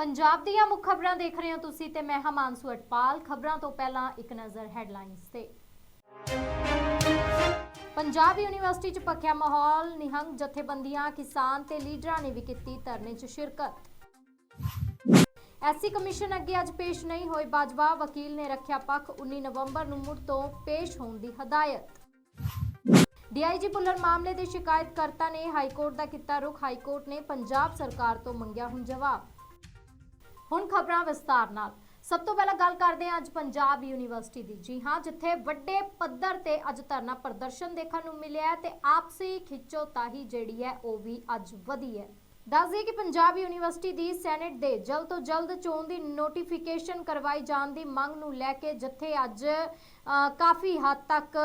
ਪੰਜਾਬ ਦੀਆਂ ਮੁੱਖ ਖਬਰਾਂ ਦੇਖ ਰਹੇ ਹੋ ਤੁਸੀਂ ਤੇ ਮੈਂ ਹਾਂ ਮਾਨਸੂ ਅਟਪਾਲ। ਖਬਰਾਂ ਤੋਂ ਪਹਿਲਾਂ ਇੱਕ ਨਜ਼ਰ ਹੈਡਲਾਈਨਸ ਤੇ। ਪੰਜਾਬ ਯੂਨੀਵਰਸਿਟੀ 'ਚ ਪੱਖਿਆ ਮਾਹੌਲ, ਨਿਹੰਗ ਜਥੇਬੰਦੀਆਂ, ਕਿਸਾਨ ਤੇ ਲੀਡਰਾਂ ਨੇ ਵੀ ਕੀਤੀ ਧਰਨੇ 'ਚ ਸ਼ਿਰਕਤ। ਐਸਸੀ ਕਮਿਸ਼ਨ ਅੱਗੇ ਅੱਜ ਪੇਸ਼ ਨਹੀਂ ਹੋਏ ਬਾਜਵਾ। ਵਕੀਲ ਨੇ ਰੱਖਿਆ ਪੱਖ 19 ਨਵੰਬਰ ਨੂੰ ਮੁੜ ਤੋਂ ਪੇਸ਼ ਹੋਣ ਦੀ ਹਦਾਇਤ। ਡੀਆਈਜੀ ਪੁੱਲਰ ਮਾਮਲੇ ਦੇ ਸ਼ਿਕਾਇਤਕਰਤਾ ਨੇ ਹਾਈ ਕੋਰਟ ਦਾ ਕੀਤਾ ਰੁਖ। ਹਾਈ ਕੋਰਟ ਨੇ ਪੰਜਾਬ ਸਰਕਾਰ ਤੋਂ ਮੰਗਿਆ ਹੁਣ ਜਵਾਬ। ਹੁਣ ਖਬਰਾਂ ਵਿਸਤਾਰ ਨਾਲ। ਸਭ ਤੋਂ ਪਹਿਲਾਂ ਗੱਲ ਕਰਦੇ ਹਾਂ ਅੱਜ ਪੰਜਾਬ ਯੂਨੀਵਰਸਿਟੀ ਦੀ। ਜੀ ਹਾਂ, ਜਿੱਥੇ ਵੱਡੇ ਪੱਧਰ ਤੇ ਅੱਜ ਧਰਨਾ ਪ੍ਰਦਰਸ਼ਨ ਦੇਖਣ ਨੂੰ ਮਿਲਿਆ ਤੇ ਆਪਸੀ ਖਿੱਚੋਤਾਹੀ ਜਿਹੜੀ ਹੈ ਉਹ ਵੀ ਅੱਜ ਵਧੀ ਹੈ। ਦੱਸ ਦਈਏ ਕਿ ਪੰਜਾਬ ਯੂਨੀਵਰਸਿਟੀ ਦੀ ਸੈਨੇਟ ਦੇ ਜਲਦ ਤੋਂ ਜਲਦ ਚੋਣ ਦੀ ਨੋਟੀਫਿਕੇਸ਼ਨ ਕਰਵਾਈ ਜਾਣ ਦੀ ਮੰਗ ਨੂੰ ਲੈ ਕੇ ਜਿੱਥੇ ਅੱਜ ਕਾਫੀ ਹੱਦ ਤੱਕ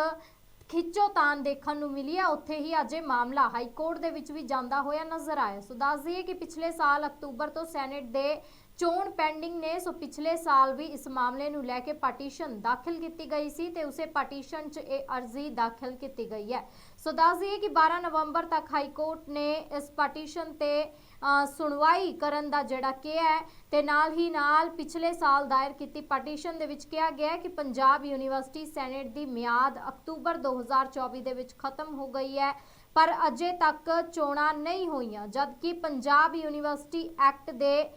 ਖਿੱਚੋਤਾਨ ਦੇਖਣ ਨੂੰ ਮਿਲੀ ਹੈ, ਉੱਥੇ ਹੀ ਅੱਜ ਇਹ ਮਾਮਲਾ ਹਾਈ ਕੋਰਟ ਦੇ ਵਿੱਚ ਵੀ ਜਾਂਦਾ ਹੋਇਆ ਨਜ਼ਰ ਆਇਆ ਸੋ ਦੱਸ ਦਈਏ ਕਿ ਪਿਛਲੇ ਸਾਲ ਅਕਤੂਬਰ ਤੋਂ ਸੈਨੇਟ ਦੇ ਚੋਣ ਪੈਂਡਿੰਗ ਨੇ, ਸੋ ਪਿਛਲੇ ਸਾਲ ਵੀ ਇਸ ਮਾਮਲੇ ਨੂੰ ਲੈ ਕੇ ਪਟੀਸ਼ਨ ਦਾਖਲ ਕੀਤੀ ਗਈ ਸੀ ਤੇ ਉਸੇ ਪਟੀਸ਼ਨ 'ਚ ਇਹ ਅਰਜ਼ੀ ਦਾਖਲ ਕੀਤੀ ਗਈ ਹੈ। ਸੋ ਦੱਸ ਦਈਏ ਕਿ 12 ਨਵੰਬਰ ਤੱਕ ਹਾਈ ਕੋਰਟ ਨੇ ਇਸ ਪਟੀਸ਼ਨ ਤੇ ਸੁਣਵਾਈ ਕਰਨ ਦਾ ਜਿਹੜਾ ਕਿਹਾ ਹੈ ਤੇ ਨਾਲ ਹੀ ਨਾਲ ਪਿਛਲੇ ਸਾਲ ਦਾਇਰ ਕੀਤੀ ਪਟੀਸ਼ਨ ਦੇ ਵਿੱਚ ਕਿਹਾ ਗਿਆ ਕਿ ਪੰਜਾਬ ਯੂਨੀਵਰਸਿਟੀ ਸੈਨੇਟ ਦੀ ਮਿਆਦ ਅਕਤੂਬਰ 2024 ਦੇ ਵਿੱਚ ਖਤਮ ਹੋ ਗਈ ਹੈ, ਪਰ ਅਜੇ ਤੱਕ ਚੋਣਾਂ ਨਹੀਂ ਹੋਈਆਂ, ਜਦਕਿ ਪੰਜਾਬ ਯੂਨੀਵਰਸਿਟੀ ਐਕਟ ਦੇ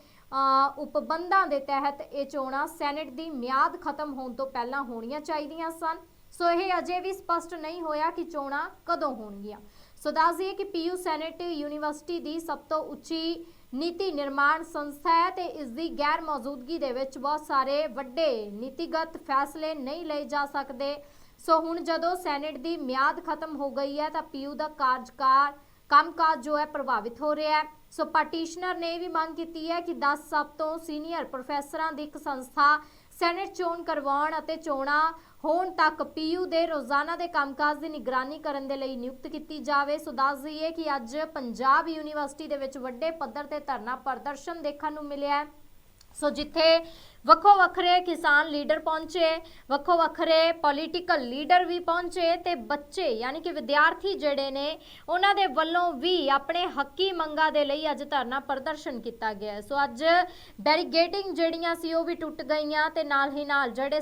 ਉਪਬੰਧਾਂ ਦੇ ਤਹਿਤ ਇਹ ਚੋਣਾਂ ਸੈਨੇਟ ਦੀ ਮਿਆਦ ਖਤਮ ਹੋਣ ਤੋਂ ਪਹਿਲਾਂ ਹੋਣੀਆਂ ਚਾਹੀਦੀਆਂ ਸਨ। ਸੋ ਇਹ ਅਜੇ ਵੀ ਸਪਸ਼ਟ ਨਹੀਂ ਹੋਇਆ ਕਿ ਚੋਣਾਂ ਕਦੋਂ ਹੋਣਗੀਆਂ। ਸੋ ਦੱਸ ਦਈਏ ਕਿ ਪੀਯੂ ਸੈਨੇਟ ਯੂਨੀਵਰਸਿਟੀ ਦੀ ਸਭ ਤੋਂ ਉੱਚੀ ਨੀਤੀ ਨਿਰਮਾਣ ਸੰਸਥਾ ਹੈ ਤੇ ਇਸ ਦੀ ਗੈਰ ਮੌਜੂਦਗੀ ਦੇ ਵਿੱਚ ਬਹੁਤ ਸਾਰੇ ਵੱਡੇ ਨੀਤੀਗਤ ਫੈਸਲੇ ਨਹੀਂ ਲਏ ਜਾ ਸਕਦੇ। ਸੋ ਹੁਣ ਜਦੋਂ ਸੈਨੇਟ ਦੀ ਮਿਆਦ ਖਤਮ ਹੋ ਗਈ ਹੈ ਤਾਂ ਪੀਯੂ ਦਾ ਕਾਰਜਕਾਰ ਕੰਮਕਾਜ ਜੋ ਹੈ ਪ੍ਰਭਾਵਿਤ ਹੋ ਰਿਹਾ ਹੈ। ਸੋ ਪਟੀਸ਼ਨਰ ਨੇ ਇਹ ਵੀ ਮੰਗ ਕੀਤੀ ਹੈ ਕਿ 10 ਸਭ ਤੋਂ ਸੀਨੀਅਰ ਪ੍ਰੋਫੈਸਰਾਂ ਦੀ ਇੱਕ ਸੰਸਥਾ ਸੈਨੇਟ ਚੋਣ ਕਰਵਾਉਣ ਅਤੇ ਚੋਣਾਂ ਹੋਣ ਤੱਕ ਪੀਯੂ ਦੇ ਰੋਜ਼ਾਨਾ ਦੇ ਕੰਮਕਾਜ ਦੀ ਨਿਗਰਾਨੀ ਕਰਨ ਦੇ ਲਈ ਨਿਯੁਕਤ ਕੀਤੀ ਜਾਵੇ। ਸੋ ਦੱਸ ਦਈਏ ਕਿ ਅੱਜ ਪੰਜਾਬ ਯੂਨੀਵਰਸਿਟੀ ਦੇ ਵਿੱਚ ਵੱਡੇ ਪੱਧਰ ਤੇ ਧਰਨਾ ਪ੍ਰਦਰਸ਼ਨ ਦੇਖਣ ਨੂੰ ਮਿਲਿਆ ਹੈ। ਸੋ ਜਿੱਥੇ ਵੱਖੋ ਵੱਖਰੇ ਕਿਸਾਨ ਲੀਡਰ ਪਹੁੰਚੇ, ਵੱਖੋ ਵੱਖਰੇ ਪੋਲੀਟੀਕਲ ਲੀਡਰ ਵੀ ਪਹੁੰਚੇ ਤੇ ਬੱਚੇ ਯਾਨੀ ਕਿ ਵਿਦਿਆਰਥੀ ਜਿਹੜੇ ਨੇ, ਉਹਨਾਂ ਦੇ ਵੱਲੋਂ ਵੀ ਆਪਣੇ ਹੱਕੀ ਮੰਗਾਂ ਦੇ ਲਈ ਅੱਜ ਧਰਨਾ ਪ੍ਰਦਰਸ਼ਨ ਕੀਤਾ ਗਿਆ ਸੋ ਅੱਜ ਬੈਰੀਗੇਟਿੰਗ ਜਿਹੜੀਆਂ ਸੀ ਉਹ ਵੀ ਟੁੱਟ ਗਈਆਂ ਤੇ ਨਾਲ ਹੀ ਨਾਲ ਜਿਹੜੇ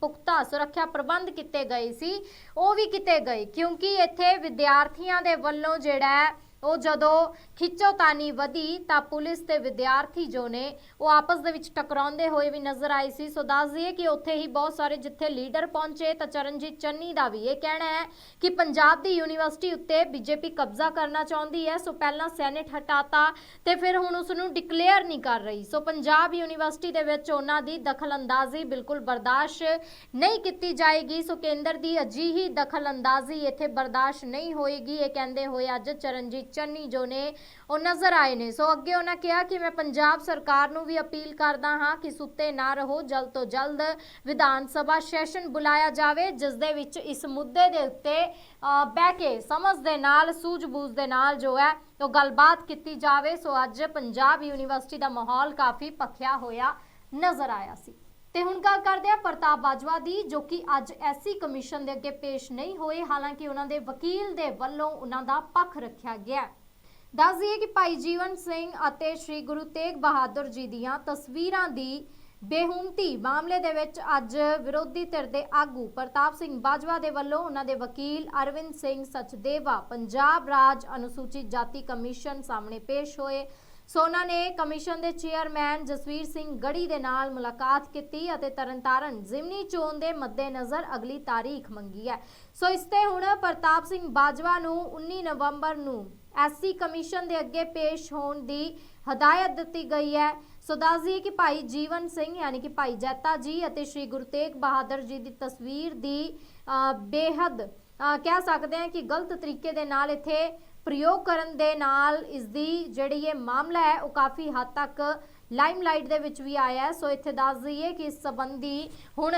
ਪੁਖਤਾ ਸੁਰੱਖਿਆ ਪ੍ਰਬੰਧ ਕੀਤੇ ਗਏ ਸੀ, ਉਹ ਵੀ ਕੀਤੇ ਗਏ ਕਿਉਂਕਿ ਇੱਥੇ ਵਿਦਿਆਰਥੀਆਂ ਦੇ ਵੱਲੋਂ ਜਿਹੜਾ ਉਹ ਜਦੋਂ ਖਿੱਚੋਤਾਨੀ ਵਧੀ ਤਾਂ ਪੁਲਿਸ ਤੇ ਵਿਦਿਆਰਥੀ ਜੋ ਨੇ, ਉਹ ਆਪਸ ਦੇ ਵਿੱਚ ਟਕਰਾਉਂਦੇ ਹੋਏ ਵੀ ਨਜ਼ਰ ਆਏ ਸੀ। ਸੋ ਦੱਸ ਦਈਏ ਕਿ ਉੱਥੇ ਹੀ ਬਹੁਤ ਸਾਰੇ ਜਿੱਥੇ ਲੀਡਰ ਪਹੁੰਚੇ, ਤਾਂ ਚਰਨਜੀਤ ਚੰਨੀ ਦਾ ਵੀ ਇਹ ਕਹਿਣਾ ਹੈ ਕਿ ਪੰਜਾਬ ਦੀ ਯੂਨੀਵਰਸਿਟੀ ਉੱਤੇ ਬੀਜੇਪੀ ਕਬਜ਼ਾ ਕਰਨਾ ਚਾਹੁੰਦੀ ਹੈ। ਸੋ ਪਹਿਲਾਂ ਸੈਨੇਟ ਹਟਾਤਾ ਤੇ ਫਿਰ ਹੁਣ ਉਸ ਨੂੰ ਡਿਕਲੇਅਰ ਨਹੀਂ ਕਰ ਰਹੀ। ਸੋ ਪੰਜਾਬ ਯੂਨੀਵਰਸਿਟੀ ਦੇ ਵਿੱਚ ਉਹਨਾਂ ਦੀ ਦਖਲਅੰਦਾਜ਼ੀ ਬਿਲਕੁਲ ਬਰਦਾਸ਼ਤ ਨਹੀਂ ਕੀਤੀ ਜਾਏਗੀ। ਸੋ ਕੇਂਦਰ ਦੀ ਅਜਿਹੀ ਦਖਲਅੰਦਾਜ਼ੀ ਇੱਥੇ ਬਰਦਾਸ਼ਤ ਨਹੀਂ ਹੋਏਗੀ, ਇਹ ਕਹਿੰਦੇ ਹੋਏ ਅੱਜ ਚਰਨਜੀਤ ਚੰਨੀ ਜੋ ਨੇ ਉਹ ਨਜ਼ਰ ਆਏ ਨੇ। ਸੋ ਅੱਗੇ ਉਹਨਾਂ ਕਿਹਾ ਕਿ ਮੈਂ ਪੰਜਾਬ ਸਰਕਾਰ ਨੂੰ ਵੀ ਅਪੀਲ ਕਰਦਾ ਹਾਂ ਕਿ ਸੁੱਤੇ ਨਾ ਰਹੋ, ਜਲਦ ਤੋਂ ਜਲਦ ਵਿਧਾਨ ਸਭਾ ਸੈਸ਼ਨ ਬੁਲਾਇਆ ਜਾਵੇ, ਜਿਸ ਦੇ ਵਿੱਚ ਇਸ ਮੁੱਦੇ ਦੇ ਉੱਤੇ ਬਹਿ ਕੇ ਸਮਝ ਦੇ ਨਾਲ, ਸੂਝ-ਬੂਝ ਦੇ ਨਾਲ ਜੋ ਹੈ, ਉਹ ਗੱਲਬਾਤ ਕੀਤੀ ਜਾਵੇ। ਸੋ ਅੱਜ ਪੰਜਾਬ ਯੂਨੀਵਰਸਿਟੀ ਦਾ ਮਾਹੌਲ ਕਾਫੀ ਪੱਖਿਆ ਹੋਇਆ ਨਜ਼ਰ ਆਇਆ ਸੀ। ਤੇ ਹੁਣ ਗੱਲ ਕਰਦੇ ਆ ਪ੍ਰਤਾਪ ਬਾਜਵਾ ਦੀ, ਜੋ ਕਿ ਅੱਜ ਐਸਸੀ ਕਮਿਸ਼ਨ ਦੇ ਅੱਗੇ ਪੇਸ਼ ਨਹੀਂ ਹੋਏ। ਹਾਲਾਂਕਿ ਉਹਨਾਂ ਦੇ ਵਕੀਲ ਦੇ ਵੱਲੋਂ ਉਹਨਾਂ ਦਾ ਪੱਖ ਰੱਖਿਆ ਗਿਆ ਦੱਸ ਦਈਏ ਕਿ ਭਾਈ ਜੀਵਨ ਸਿੰਘ ਅਤੇ ਸ੍ਰੀ ਗੁਰੂ ਤੇਗ ਬਹਾਦਰ ਜੀ ਦੀਆਂ ਤਸਵੀਰਾਂ ਦੀ ਬੇਹੁਮਤੀ ਮਾਮਲੇ ਦੇ ਵਿੱਚ ਅੱਜ ਵਿਰੋਧੀ ਧਿਰ ਦੇ ਆਗੂ ਪ੍ਰਤਾਪ ਸਿੰਘ ਬਾਜਵਾ ਦੇ ਵੱਲੋਂ ਉਹਨਾਂ ਦੇ ਵਕੀਲ ਅਰਵਿੰਦ ਸਿੰਘ ਸਚਦੇਵਾ, ਪੰਜਾਬ ਰਾਜ ਅਨੁਸੂਚਿਤ ਜਾਤੀ ਕਮਿਸ਼ਨ ਸਾਹਮਣੇ ਪੇਸ਼ ਹੋਏ। ਸੋ ਉਹਨਾਂ ਨੇ ਕਮਿਸ਼ਨ ਦੇ ਚੇਅਰਮੈਨ ਜਸਵੀਰ ਸਿੰਘ ਗੜੀ ਦੇ ਨਾਲ ਮੁਲਾਕਾਤ ਕੀਤੀ ਅਤੇ ਤਰਨਤਾਰਨ ਜ਼ਿਮਨੀ ਚੋਣ ਦੇ ਮੱਦੇਨਜ਼ਰ ਅਗਲੀ ਤਾਰੀਖ ਮੰਗੀ ਹੈ। ਸੋ ਇਸ ਤੇ ਹੁਣ ਪ੍ਰਤਾਪ ਸਿੰਘ ਬਾਜਵਾ ਨੂੰ 19 ਨਵੰਬਰ ਨੂੰ ਐਸਸੀ ਕਮਿਸ਼ਨ ਦੇ ਅੱਗੇ ਪੇਸ਼ ਹੋਣ ਦੀ ਹਦਾਇਤ ਦਿੱਤੀ ਗਈ ਹੈ। ਸੋ ਦੱਸ ਦਈਏ ਕਿ ਭਾਈ ਜੀਵਨ ਸਿੰਘ ਯਾਨੀ ਕਿ ਭਾਈ ਜੈਤਾ ਜੀ ਅਤੇ ਸ੍ਰੀ ਗੁਰੂ ਤੇਗ ਬਹਾਦਰ ਜੀ ਦੀ ਤਸਵੀਰ ਦੀ ਅ, ਬੇਹੱਦ ਕਹਿ ਸਕਦੇ ਹਾਂ ਕਿ ਗਲਤ ਤਰੀਕੇ ਦੇ ਨਾਲ ਇੱਥੇ ਪ੍ਰਯੋਗ ਕਰਨ ਦੇ ਨਾਲ ਇਸ ਦੀ ਜਿਹੜੀ ਇਹ ਮਾਮਲਾ ਹੈ, ਉਹ ਕਾਫੀ ਹੱਦ ਤੱਕ ਲਾਈਮਲਾਈਟ ਦੇ ਵਿੱਚ ਵੀ ਆਇਆ ਹੈ। ਸੋ ਇੱਥੇ ਦੱਸ ਦਈਏ ਕਿ ਇਸ ਸੰਬੰਧੀ ਹੁਣ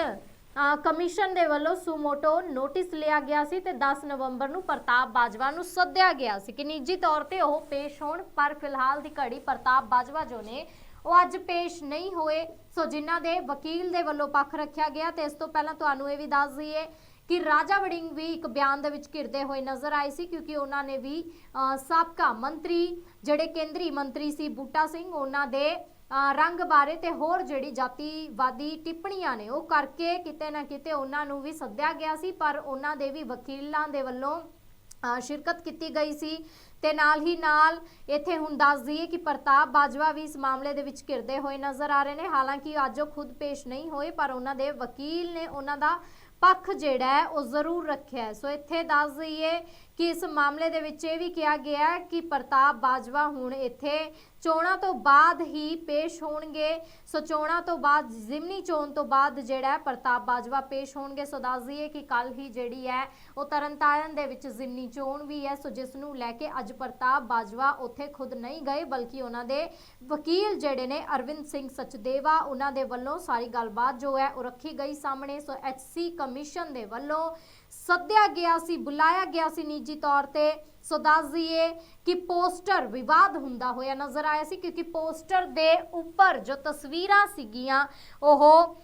ਕਮਿਸ਼ਨ ਦੇ ਵੱਲੋਂ ਸੁਮੋਟੋ ਨੋਟਿਸ ਲਿਆ ਗਿਆ ਸੀ ਤੇ 10 ਨਵੰਬਰ ਨੂੰ ਪ੍ਰਤਾਪ ਬਾਜਵਾ ਨੂੰ ਸੱਦਿਆ ਗਿਆ ਸੀ ਕਿ ਨਿੱਜੀ ਤੌਰ ਤੇ ਉਹ ਪੇਸ਼ ਹੋਣ, ਪਰ ਫਿਲਹਾਲ ਦੀ ਘੜੀ ਪ੍ਰਤਾਪ ਬਾਜਵਾ ਜੋ ਨੇ, ਉਹ ਅੱਜ ਪੇਸ਼ ਨਹੀਂ ਹੋਏ। ਸੋ ਜਿਨ੍ਹਾਂ ਦੇ ਵਕੀਲ ਦੇ ਵੱਲੋਂ ਪੱਖ ਰੱਖਿਆ ਗਿਆ ਤੇ ਇਸ ਤੋਂ ਪਹਿਲਾਂ ਤੁਹਾਨੂੰ ਇਹ ਵੀ ਦੱਸ ਦਈਏ ਕਿ ਰਾਜਾ ਵੜਿੰਗ ਵੀ ਇੱਕ ਬਿਆਨ ਦੇ ਵਿੱਚ ਘਿਰਦੇ ਹੋਏ ਨਜ਼ਰ ਆਏ ਸੀ, ਕਿਉਂਕਿ ਉਹਨਾਂ ਨੇ ਵੀ ਸਾਬਕਾ ਮੰਤਰੀ, ਜਿਹੜੇ ਕੇਂਦਰੀ ਮੰਤਰੀ ਸੀ ਬੂਟਾ ਸਿੰਘ, ਉਹਨਾਂ ਦੇ ਰੰਗ ਬਾਰੇ ਤੇ ਹੋਰ ਜਿਹੜੀ ਜਾਤੀਵਾਦੀ ਟਿੱਪਣੀਆਂ ਨੇ, ਉਹ ਕਰਕੇ ਕਿਤੇ ਨਾ ਕਿਤੇ ਉਹਨਾਂ ਨੂੰ ਵੀ ਸੱਦਿਆ ਗਿਆ ਸੀ, ਪਰ ਉਹਨਾਂ ਦੇ ਵੀ ਵਕੀਲਾਂ ਦੇ ਵੱਲੋਂ ਸ਼ਿਰਕਤ ਕੀਤੀ ਗਈ ਸੀ। ਤੇ ਨਾਲ ਹੀ ਨਾਲ ਇੱਥੇ ਹੁਣ ਦੱਸ ਦਈਏ ਕਿ ਪ੍ਰਤਾਪ ਬਾਜਵਾ ਵੀ ਇਸ ਮਾਮਲੇ ਦੇ ਵਿੱਚ ਘਿਰਦੇ ਹੋਏ ਨਜ਼ਰ ਆ ਰਹੇ ਨੇ। ਹਾਲਾਂਕਿ ਅੱਜ ਉਹ ਖੁਦ ਪੇਸ਼ ਨਹੀਂ ਹੋਏ, ਪਰ ਉਹਨਾਂ ਦੇ ਵਕੀਲ ਨੇ ਉਹਨਾਂ ਦਾ ਪੱਖ ਜਿਹੜਾ ਹੈ ਉਹ ਜ਼ਰੂਰ ਰੱਖਿਆ ਹੈ। ਸੋ ਇੱਥੇ ਦੱਸ ਦਈਏ ਕਿ ਇਸ ਮਾਮਲੇ ਦੇ ਵਿੱਚ ਇਹ ਵੀ ਕਿਹਾ ਗਿਆ ਕਿ ਪ੍ਰਤਾਪ ਬਾਜਵਾ ਹੁਣ ਇੱਥੇ ਚੋਣਾਂ ਤੋਂ ਬਾਅਦ ਹੀ ਪੇਸ਼ ਹੋਣਗੇ। ਸੋ ਚੋਣਾਂ ਤੋਂ ਬਾਅਦ, ਜ਼ਿਮਨੀ ਚੋਣ ਤੋਂ ਬਾਅਦ ਜਿਹੜਾ ਪ੍ਰਤਾਪ ਬਾਜਵਾ ਪੇਸ਼ ਹੋਣਗੇ। ਸੋ ਦੱਸ ਦਈਏ ਕਿ ਕੱਲ ਹੀ ਜਿਹੜੀ ਹੈ ਉਹ ਤਰਨਤਾਰਨ ਦੇ ਵਿੱਚ ਜ਼ਿਮਨੀ ਚੋਣ ਵੀ ਹੈ। ਸੋ ਜਿਸ ਨੂੰ ਲੈ ਕੇ ਅੱਜ ਪ੍ਰਤਾਪ ਬਾਜਵਾ ਉੱਥੇ ਖੁਦ ਨਹੀਂ ਗਏ, ਬਲਕਿ ਉਹਨਾਂ ਦੇ ਵਕੀਲ ਜਿਹੜੇ ਨੇ ਅਰਵਿੰਦ ਸਿੰਘ ਸਚਦੇਵਾ, ਉਹਨਾਂ ਦੇ ਵੱਲੋਂ ਸਾਰੀ ਗੱਲਬਾਤ ਜੋ ਹੈ ਉਹ ਰੱਖੀ ਗਈ ਸਾਹਮਣੇ। ਸੋ ਐਚਸੀ ਕਮਿਸ਼ਨ ਦੇ ਵੱਲੋਂ ਸੱਦਿਆ ਗਿਆ ਸੀ, ਬੁਲਾਇਆ ਗਿਆ ਸੀ ਨਿੱਜੀ ਤੌਰ ਤੇ। ਸੋ ਦੱਸ ਦਈਏ ਕਿ ਪੋਸਟਰ ਵਿਵਾਦ ਹੁੰਦਾ ਹੋਇਆ ਨਜ਼ਰ ਆਇਆ ਸੀ, ਕਿਉਂਕਿ ਪੋਸਟਰ ਦੇ ਉੱਪਰ ਜੋ ਤਸਵੀਰਾਂ ਸੀਗੀਆਂ, ਉਹ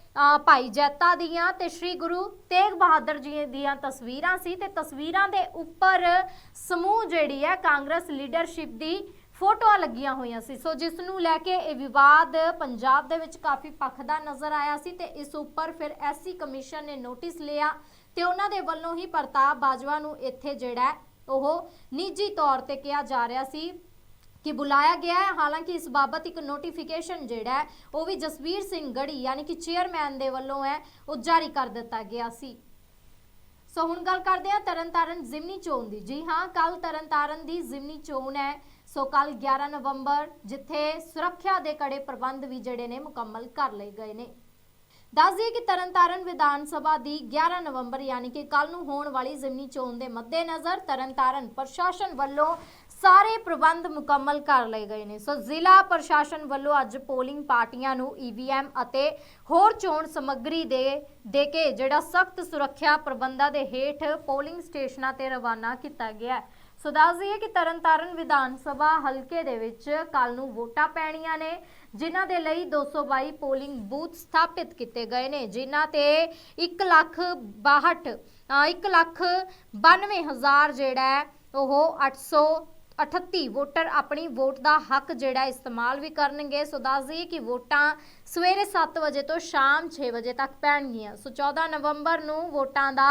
ਭਾਈ ਜੈਤਾ ਦੀਆਂ ਤੇ ਸ੍ਰੀ ਗੁਰੂ ਤੇਗ ਬਹਾਦਰ ਜੀ ਦੀਆਂ ਤਸਵੀਰਾਂ ਸੀ ਤੇ ਤਸਵੀਰਾਂ ਦੇ ਉੱਪਰ ਸਮੂਹ ਜਿਹੜੀ ਹੈ, ਕਾਂਗਰਸ ਲੀਡਰਸ਼ਿਪ ਦੀ ਫੋਟੋਆਂ ਲੱਗੀਆਂ ਹੋਈਆਂ ਸੀ। ਸੋ ਜਿਸ ਨੂੰ ਲੈ ਕੇ ਇਹ ਵਿਵਾਦ ਪੰਜਾਬ ਦੇ ਵਿੱਚ ਕਾਫੀ ਪੱਖਦਾ ਨਜ਼ਰ ਆਇਆ ਸੀ ਤੇ ਇਸ ਉੱਪਰ ਫਿਰ ਐਸਸੀ ਕਮਿਸ਼ਨ ਨੇ ਨੋਟਿਸ ਲਿਆ ਤੇ ਉਹਨਾਂ ਦੇ ਵੱਲੋਂ ਹੀ ਪ੍ਰਤਾਪ ਬਾਜਵਾ ਨੂੰ ਇੱਥੇ ਜਿਹੜਾ ਉਹ ਨਿੱਜੀ ਤੌਰ ਤੇ ਕਿਹਾ ਜਾ ਰਿਹਾ ਸੀ ਕਿ ਬੁਲਾਇਆ ਗਿਆ ਹੈ। ਹਾਲਾਂਕਿ ਇਸ ਬਾਬਤ ਇੱਕ ਨੋਟੀਫਿਕੇਸ਼ਨ ਜਿਹੜਾ ਉਹ ਵੀ ਜਸਵੀਰ ਸਿੰਘ ਗੜੀ, ਯਾਨੀ ਕਿ ਚੇਅਰਮੈਨ ਦੇ ਵੱਲੋਂ ਹੈ, ਉਹ ਜਾਰੀ ਕਰ ਦਿੱਤਾ ਗਿਆ ਸੀ। ਸੋ ਹੁਣ ਗੱਲ ਕਰਦੇ ਹਾਂ ਤਰਨਤਾਰਨ ਜ਼ਿਮਨੀ ਚੋਣ ਦੀ। ਜੀ ਹਾਂ ਕੱਲ ਤਰਨਤਾਰਨ ਦੀ ਜ਼ਿਮਨੀ ਚੋਣ ਹੈ। ਸੋ ਕੱਲ 11 ਨਵੰਬਰ, ਜਿੱਥੇ ਸੁਰੱਖਿਆ ਦੇ ਕੜੇ ਪ੍ਰਬੰਧ ਵੀ ਜਿਹੜੇ ਨੇ ਮੁਕੰਮਲ ਕਰ ਲਏ ਗਏ ਨੇ। ਦੱਸ ਦਈਏ ਕਿ ਤਰਨਤਾਰਨ ਵਿਧਾਨ ਸਭਾ ਦੀ 11 ਨਵੰਬਰ ਯਾਨੀ ਕਿ ਕੱਲ ਨੂੰ ਹੋਣ ਵਾਲੀ ਜ਼ਿਮਨੀ ਚੋਣ ਦੇ ਮੱਦੇਨਜ਼ਰ ਤਰਨਤਾਰਨ ਪ੍ਰਸ਼ਾਸਨ ਵੱਲੋਂ ਸਾਰੇ ਪ੍ਰਬੰਧ ਮੁਕੰਮਲ ਕਰ ਲਏ ਗਏ ਨੇ। ਸੋ ਜ਼ਿਲ੍ਹਾ ਪ੍ਰਸ਼ਾਸਨ ਵੱਲੋਂ ਅੱਜ ਪੋਲਿੰਗ ਪਾਰਟੀਆਂ ਨੂੰ ਈਵੀਐਮ ਅਤੇ ਹੋਰ ਚੋਣ ਸਮੱਗਰੀ ਦੇ ਦੇ ਕੇ ਜਿਹੜਾ ਸਖਤ ਸੁਰੱਖਿਆ ਪ੍ਰਬੰਧਾਂ ਦੇ ਹੇਠ ਪੋਲਿੰਗ ਸਟੇਸ਼ਨਾਂ ਤੇ ਰਵਾਨਾ ਕੀਤਾ ਗਿਆ ਸੋ ਦੱਸ ਦਈਏ ਕਿ ਤਰਨਤਾਰਨ ਵਿਧਾਨ ਸਭਾ ਹਲਕੇ ਦੇ ਵਿੱਚ ਕੱਲ ਨੂੰ ਵੋਟਾਂ ਪੈਣੀਆਂ ਨੇ, ਜਿਨ੍ਹਾਂ ਦੇ ਲਈ 222 ਪੋਲਿੰਗ ਬੂਥ ਸਥਾਪਿਤ ਕੀਤੇ ਗਏ ਨੇ, ਜਿਨ੍ਹਾਂ ਤੇ 1 ਲੱਖ 62 1 ਲੱਖ 92000 ਜਿਹੜਾ ਉਹ 800 38 ਵੋਟਰ ਆਪਣੀ ਵੋਟ ਦਾ ਹੱਕ ਜਿਹੜਾ ਇਸਤੇਮਾਲ ਵੀ ਕਰਨਗੇ। ਸੋ ਦੱਸ ਦਈਏ ਕਿ ਵੋਟਾਂ ਸਵੇਰੇ 7 ਵਜੇ ਤੋਂ ਸ਼ਾਮ 6 ਵਜੇ ਤੱਕ ਪੈਣਗੀਆਂ। ਸੋ 14 ਨਵੰਬਰ ਨੂੰ ਵੋਟਾਂ ਦਾ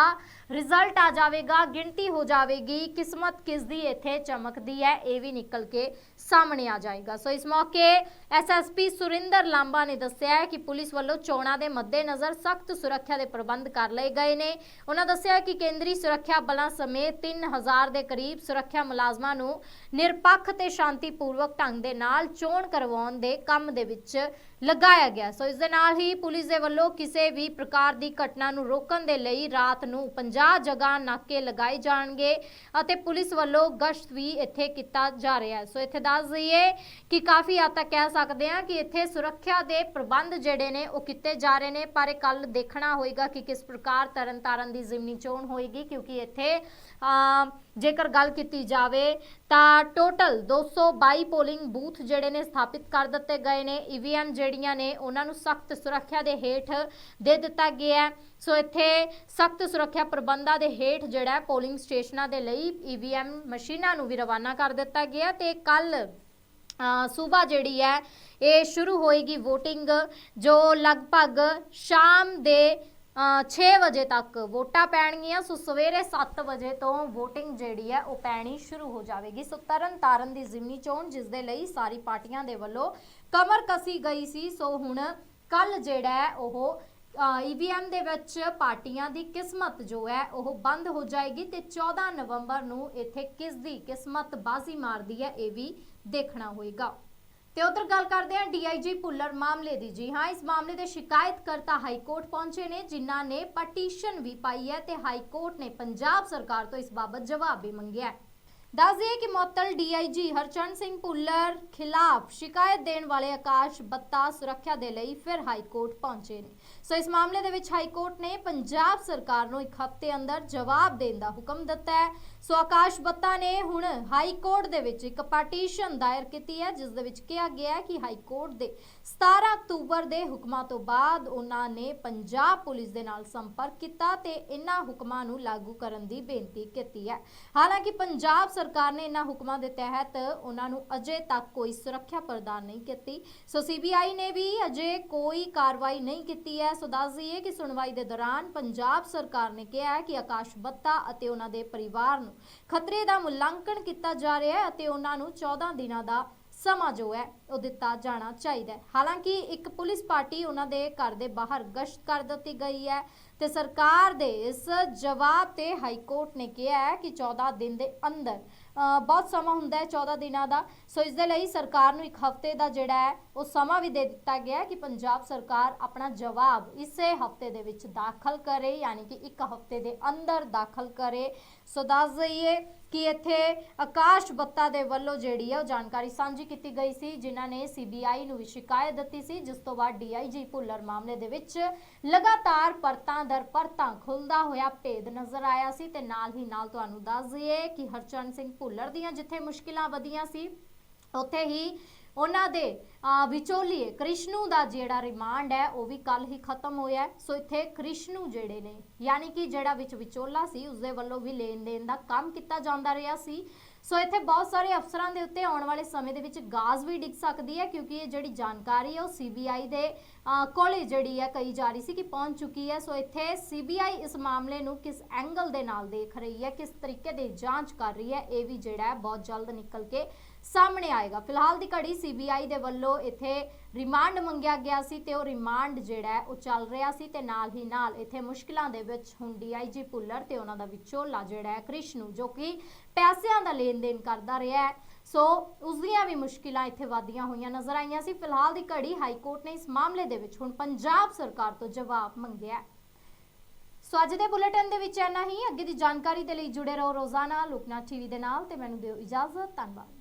ਰਿਜ਼ਲਟ ਆ ਜਾਵੇਗਾ, ਗਿਣਤੀ ਹੋ ਜਾਵੇਗੀ, ਕਿਸਮਤ ਕਿਸ ਦੀ ਇੱਥੇ ਚਮਕਦੀ ਹੈ, ਇਹ ਵੀ ਨਿਕਲ ਕੇ ਸਾਹਮਣੇ ਆ ਜਾਏਗਾ। ਸੋ ਇਸ ਮੌਕੇ ਐਸਐਸਪੀ ਸੁਰਿੰਦਰ ਲਾਂਬਾ ਨੇ ਦੱਸਿਆ ਕਿ ਪੁਲਿਸ ਵੱਲੋਂ ਚੋਣਾਂ ਦੇ ਮੱਦੇਨਜ਼ਰ ਸਖਤ ਸੁਰੱਖਿਆ ਦੇ ਪ੍ਰਬੰਧ ਕਰ ਲਏ ਗਏ ਨੇ। ਉਹਨਾਂ ਦੱਸਿਆ ਕਿ ਕੇਂਦਰੀ ਸੁਰੱਖਿਆ ਬਲਾਂ ਸਮੇਤ 3000 ਦੇ ਕਰੀਬ ਸੁਰੱਖਿਆ ਮੁਲਾਜ਼ਮਾਂ ਨੂੰ ਨਿਰਪੱਖ ਤੇ ਸ਼ਾਂਤੀਪੂਰਵਕ ਢੰਗ ਦੇ ਨਾਲ ਚੋਣ ਕਰਵਾਉਣ ਦੇ ਕੰਮ ਦੇ ਵਿੱਚ ਲਗਾਇਆ ਗਿਆ। ਸੋ ਇਸ ਦੇ ਨਾਲ ਹੀ ਪੁਲਿਸ ਦੇ ਵੱਲੋਂ ਕਿਸੇ ਵੀ ਪ੍ਰਕਾਰ ਦੀ ਘਟਨਾ ਨੂੰ ਰੋਕਣ ਦੇ ਲਈ ਰਾਤ ਨੂੰ 50 ਜਗ੍ਹਾ ਨਾਕੇ ਲਗਾਏ ਜਾਣਗੇ ਅਤੇ ਪੁਲਿਸ ਵੱਲੋਂ ਗਸ਼ਤ ਵੀ ਇੱਥੇ ਕੀਤਾ ਜਾ ਰਿਹਾ ਹੈ। ਸੋ ਇੱਥੇ ਦੱਸ ਦਈਏ ਕਿ ਕਾਫੀ ਹੱਦ ਤੱਕ ਕਹਿ ਸਕਦੇ ਹਾਂ ਕਿ ਇੱਥੇ ਸੁਰੱਖਿਆ ਦੇ ਪ੍ਰਬੰਧ ਜਿਹੜੇ ਨੇ ਉਹ ਕੀਤੇ ਜਾ ਰਹੇ ਨੇ ਪਰ ਕੱਲ ਦੇਖਣਾ ਹੋਏਗਾ ਕਿ ਕਿਸ ਪ੍ਰਕਾਰ ਤਰਨਤਾਰਨ ਦੀ ਜ਼ਿਮਨੀ ਚੋਣ ਹੋਏਗੀ ਕਿਉਂਕਿ ਇੱਥੇ ਅਮ, ਜੇਕਰ ਗੱਲ ਕੀਤੀ ਜਾਵੇ ਤਾਂ ਟੋਟਲ 222 ਪੋਲਿੰਗ ਬੂਥ ਜਿਹੜੇ ਨੇ ਸਥਾਪਿਤ ਕਰ ਦਿੱਤੇ ਗਏ ਨੇ। ਈਵੀਐਮ ਜਿਹੜੀਆਂ ਨੇ, ਉਹਨਾਂ ਨੂੰ ਸਖਤ ਸੁਰੱਖਿਆ ਦੇ ਹੇਠ ਦੇ ਦਿੱਤਾ ਗਿਆ ਹੈ। ਸੋ ਇੱਥੇ ਸਖਤ ਸੁਰੱਖਿਆ ਪ੍ਰਬੰਧਾਂ ਦੇ ਹੇਠ ਜਿਹੜਾ ਪੋਲਿੰਗ ਸਟੇਸ਼ਨਾਂ ਦੇ ਲਈ ਈਵੀਐਮ ਮਸ਼ੀਨਾਂ ਨੂੰ ਵੀ ਰਵਾਨਾ ਕਰ ਦਿੱਤਾ ਗਿਆ ਤੇ ਕੱਲ ਸੂਬਾ ਜਿਹੜੀ ਹੈ, ਇਹ ਸ਼ੁਰੂ ਹੋਏਗੀ VOTING, ਜੋ ਲਗਭਗ ਸ਼ਾਮ ਦੇ 6 ਵਜੇ ਤੱਕ ਵੋਟਾਂ ਪੈਣਗੀਆਂ, ਸੋ ਸਵੇਰੇ 7 ਵਜੇ ਤੋਂ VOTING ਜਿਹੜੀ ਹੈ ਉਹ ਪੈਣੀ ਸ਼ੁਰੂ ਹੋ ਜਾਵੇਗੀ। ਸੋ ਤਰਨ ਤਾਰਨ ਦੀ ਜ਼ਿਮਨੀ ਚੋਣ, ਜਿਸ ਦੇ ਲਈ ਸਾਰੀ ਪਾਰਟੀਆਂ ਦੇ ਵੱਲੋਂ ਕਮਰ ਕਸੀ ਗਈ ਸੀ। ਸੋ ਹੁਣ ਕੱਲ ਜਿਹੜਾ ਹੈ ਉਹ ਈਵੀਐਮ ਦੇ ਵਿੱਚ ਪਾਰਟੀਆਂ ਦੀ ਕਿਸਮਤ ਜੋ ਹੈ ਉਹ ਬੰਦ ਹੋ ਜਾਏਗੀ ਤੇ 14 ਨਵੰਬਰ ਨੂੰ ਇੱਥੇ ਕਿਸ ਦੀ ਕਿਸਮਤ ਬਾਜ਼ੀ ਮਾਰਦੀ ਹੈ ਇਹ ਵੀ ਦੇਖਣਾ ਹੋਏਗਾ। ਤੇ ਉਧਰ ਗੱਲ ਕਰਦੇ ਹਾਂ ਡੀਆਈਜੀ ਭੁੱਲਰ ਮਾਮਲੇ ਦੀ। ਜੀ ਹਾਂ, ਇਸ ਮਾਮਲੇ ਦੇ ਸ਼ਿਕਾਇਤਕਰਤਾ ਹਾਈ ਕੋਰਟ ਪਹੁੰਚੇ ਨੇ, ਜਿਨ੍ਹਾਂ ਨੇ ਪਟੀਸ਼ਨ ਵੀ ਪਾਈ ਹੈ ਤੇ ਹਾਈ ਕੋਰਟ ਨੇ ਪੰਜਾਬ ਸਰਕਾਰ ਤੋਂ ਇਸ ਬਾਬਤ ਜਵਾਬ ਵੀ ਮੰਗਿਆ ਹੈ। ਦੱਸ ਦਈਏ ਕਿ ਮੁਅੱਤਲ ਡੀਆਈਜੀ ਹਰਚਰਨ ਸਿੰਘ ਭੁੱਲਰ ਖਿਲਾਫ ਸ਼ਿਕਾਇਤ ਦੇਣ ਵਾਲੇ ਆਕਾਸ਼ ਬੱਤਾ ਸੁਰੱਖਿਆ ਦੇ ਲਈ ਫਿਰ ਹਾਈ ਕੋਰਟ ਪਹੁੰਚੇ ਨੇ। ਸੋ ਇਸ ਮਾਮਲੇ ਦੇ ਵਿੱਚ ਹਾਈ ਕੋਰਟ ਨੇ ਪੰਜਾਬ ਸਰਕਾਰ ਨੂੰ ਇੱਕ ਹਫ਼ਤੇ ਅੰਦਰ ਜਵਾਬ ਦੇਣ ਦਾ ਹੁਕਮ ਦਿੱਤਾ ਹੈ। ਸੋ ਆਕਾਸ਼ ਬੱਤਾ ਨੇ ਹੁਣ ਹਾਈ ਕੋਰਟ ਦੇ ਵਿੱਚ ਇੱਕ ਪਟੀਸ਼ਨ ਦਾਇਰ ਕੀਤੀ ਹੈ, ਜਿਸ ਦੇ ਵਿੱਚ ਕਿਹਾ ਗਿਆ ਹੈ ਕਿ ਹਾਈ ਕੋਰਟ ਦੇ 17 ਅਕਤੂਬਰ ਦੇ ਹੁਕਮਾਂ ਤੋਂ ਬਾਅਦ ਉਹਨਾਂ ਨੇ ਪੰਜਾਬ ਪੁਲਿਸ ਦੇ ਨਾਲ ਸੰਪਰਕ ਕੀਤਾ ਤੇ ਇਹਨਾਂ ਹੁਕਮਾਂ ਨੂੰ ਲਾਗੂ ਕਰਨ ਦੀ ਬੇਨਤੀ ਕੀਤੀ ਹੈ। ਹਾਲਾਂਕਿ ਪੰਜਾਬ ਸਰਕਾਰ ਨੇ ਇਹਨਾਂ ਹੁਕਮਾਂ ਦੇ ਤਹਿਤ ਉਹਨਾਂ ਨੂੰ ਅਜੇ ਤੱਕ ਕੋਈ ਸੁਰੱਖਿਆ ਪ੍ਰਦਾਨ ਨਹੀਂ ਕੀਤੀ। ਸੋ ਸੀਬੀਆਈ ਨੇ ਵੀ ਅਜੇ ਕੋਈ ਕਾਰਵਾਈ ਨਹੀਂ ਕੀਤੀ ਹੈ। ਸੋ ਦੱਸ ਦਈਏ ਕਿ ਸੁਣਵਾਈ ਦੇ ਦੌਰਾਨ ਪੰਜਾਬ ਸਰਕਾਰ ਨੇ ਕਿਹਾ ਹੈ ਕਿ ਆਕਾਸ਼ ਬੱਤਾ ਅਤੇ ਉਹਨਾਂ ਦੇ ਪਰਿਵਾਰ ਨੂੰ ਖਤਰੇ ਦਾ ਮੁਲਾਂਕਣ ਕੀਤਾ ਜਾ ਰਿਹਾ ਹੈ ਅਤੇ ਉਹਨਾਂ ਨੂੰ 14 ਦਿਨਾਂ ਦਾ ਸਮਾਂ ਜੋ ਹੈ ਉਹ ਦਿੱਤਾ ਜਾਣਾ ਚਾਹੀਦਾ ਹੈ। ਹਾਲਾਂਕਿ ਇੱਕ ਪੁਲਿਸ ਪਾਰਟੀ ਉਹਨਾਂ ਦੇ ਘਰ ਦੇ ਬਾਹਰ ਗਸ਼ਤ ਕਰ ਦਿੱਤੀ ਗਈ ਹੈ ਤੇ ਸਰਕਾਰ ਦੇ ਇਸ ਜਵਾਬ ਤੇ ਹਾਈ ਕੋਰਟ ਨੇ ਕਿਹਾ ਹੈ ਕਿ 14 ਦਿਨ ਦੇ ਅੰਦਰ ਬਹੁਤ ਸਮਾਂ ਹੁੰਦਾ ਹੈ 14 ਦਿਨਾਂ ਦਾ। ਸੋ ਇਸ ਦੇ ਲਈ ਸਰਕਾਰ ਨੂੰ ਇੱਕ ਹਫ਼ਤੇ ਦਾ ਜਿਹੜਾ ਹੈ, ਉਹ ਸਮਾਂ ਵੀ ਦੇ ਦਿੱਤਾ ਗਿਆ ਹੈ ਕਿ ਪੰਜਾਬ ਸਰਕਾਰ ਆਪਣਾ ਜਵਾਬ ਇਸੇ ਹਫ਼ਤੇ ਦੇ ਵਿੱਚ ਦਾਖਲ ਕਰੇ, ਯਾਨੀ ਕਿ ਇੱਕ ਹਫ਼ਤੇ ਦੇ ਅੰਦਰ ਦਾਖਲ ਕਰੇ। ਸੋ ਦੱਸ ਦਈਏ ਕਿ ਇੱਥੇ ਆਕਾਸ਼ ਬੱਤਾ ਦੇ ਵੱਲੋਂ ਜਿਹੜੀ ਹੈ ਉਹ ਜਾਣਕਾਰੀ ਸਾਂਝੀ ਕੀਤੀ ਗਈ ਸੀ, ਜਿਨ੍ਹਾਂ ਨੇ ਸੀਬੀਆਈ ਨੂੰ ਵੀ ਸ਼ਿਕਾਇਤ ਦਿੱਤੀ ਸੀ। ਜਿਸ ਤੋਂ ਬਾਅਦ ਡੀਆਈਜੀ ਭੁੱਲਰ ਮਾਮਲੇ ਦੇ ਵਿੱਚ ਲਗਾਤਾਰ ਪਰਤਾਂ ਦਰ ਪਰਤਾਂ ਖੁੱਲਦਾ ਹੋਇਆ ਭੇਦ ਨਜ਼ਰ ਆਇਆ ਸੀ ਤੇ ਨਾਲ ਹੀ ਨਾਲ ਤੁਹਾਨੂੰ ਦੱਸ ਦਈਏ ਕਿ ਹਰਚਰਨ ਸਿੰਘ ਭੁੱਲਰ ਦੀਆਂ ਜਿੱਥੇ ਮੁਸ਼ਕਿਲਾਂ ਵਧੀਆਂ ਸੀ ਉੱਥੇ ਹੀ ਉਹਨਾਂ ਦੇ ਅਹ, ਵਿਚੋਲੀਏ ਕ੍ਰਿਸ਼ਨੂ ਦਾ ਜਿਹੜਾ ਰਿਮਾਂਡ ਹੈ ਉਹ ਵੀ ਕੱਲ ਹੀ ਖਤਮ ਹੋਇਆ ਸੋ ਇੱਥੇ ਕ੍ਰਿਸ਼ਨੂ ਜਿਹੜੇ ਨੇ ਯਾਨੀ ਕਿ ਜਿਹੜਾ ਵਿੱਚ ਵਿਚੋਲਾ ਸੀ ਉਸਦੇ ਵੱਲੋਂ ਵੀ ਲੈਣ ਦੇਣ ਦਾ ਕੰਮ ਕੀਤਾ ਜਾਂਦਾ ਰਿਹਾ ਸੀ। ਸੋ ਇੱਥੇ ਬਹੁਤ ਸਾਰੇ ਅਫਸਰਾਂ ਦੇ ਉੱਤੇ ਆਉਣ ਵਾਲੇ ਸਮੇਂ ਦੇ ਵਿੱਚ ਗਾਜ਼ ਵੀ ਡਿੱਗ ਸਕਦੀ ਹੈ ਕਿਉਂਕਿ ਇਹ ਜਿਹੜੀ ਜਾਣਕਾਰੀ ਹੈ ਉਹ ਸੀਬੀਆਈ ਦੇ ਅਹ, ਕੋਲੇ ਜਿਹੜੀ ਹੈ ਕਹੀ ਜਾ ਰਹੀ ਸੀ ਕਿ ਪਹੁੰਚ ਚੁੱਕੀ ਹੈ। ਸੋ ਇੱਥੇ ਸੀਬੀਆਈ ਇਸ ਮਾਮਲੇ ਨੂੰ ਕਿਸ ਐਂਗਲ ਦੇ ਨਾਲ ਦੇਖ ਰਹੀ ਹੈ ਕਿਸ ਤਰੀਕੇ ਦੀ ਜਾਂਚ ਕਰ ਰਹੀ ਹੈ ਇਹ ਵੀ ਜਿਹੜਾ ਹੈ ਬਹੁਤ ਜਲਦ ਨਿਕਲ ਕੇ ਸਾਹਮਣੇ ਆਏਗਾ। ਫਿਲਹਾਲ ਦੀ ਘੜੀ ਸੀਬੀਆਈ ਦੇ ਵੱਲੋਂ ਇੱਥੇ ਰਿਮਾਂਡ ਮੰਗਿਆ ਗਿਆ ਸੀ ਤੇ ਉਹ ਰਿਮਾਂਡ ਜਿਹੜਾ ਉਹ ਚੱਲ ਰਿਹਾ ਸੀ ਤੇ ਨਾਲ ਹੀ ਨਾਲ ਇੱਥੇ ਮੁਸ਼ਕਿਲਾਂ ਦੇ ਵਿੱਚ ਹੁਣ ਡੀਆਈਜੀ ਭੁੱਲਰ ਤੇ ਉਹਨਾਂ ਦਾ ਵਿਚੋਲਾ ਜਿਹੜਾ ਹੈ ਕ੍ਰਿਸ਼ਨੂ ਜੋ ਕਿ ਪੈਸਿਆਂ ਦਾ ਲੈਣ ਦੇਣ ਕਰਦਾ ਰਿਹਾ ਹੈ। ਸੋ ਉਸ ਦੀਆਂ ਵੀ ਮੁਸ਼ਕਿਲਾਂ ਇੱਥੇ ਵਧੀਆਂ ਹੋਈਆਂ ਨਜ਼ਰ ਆਈਆਂ ਸੀ। ਫਿਲਹਾਲ ਦੀ ਘੜੀ ਹਾਈ ਕੋਰਟ ਨੇ ਇਸ ਮਾਮਲੇ ਦੇ ਵਿੱਚ ਹੁਣ ਪੰਜਾਬ ਸਰਕਾਰ ਤੋਂ ਜਵਾਬ ਮੰਗਿਆ ਸੋ ਅੱਜ ਦੇ ਬੁਲੇਟਿਨ ਦੇ ਵਿੱਚ ਇੰਨਾ ਹੀ। ਅੱਗੇ ਦੀ ਜਾਣਕਾਰੀ ਦੇ ਲਈ ਜੁੜੇ ਰਹੋ ਰੋਜ਼ਾਨਾ ਲੋਕਨਾਥ ਟੀਵੀ ਦੇ ਨਾਲ ਤੇ ਮੈਨੂੰ ਦਿਓ ਇਜਾਜ਼ਤ। ਧੰਨਵਾਦ।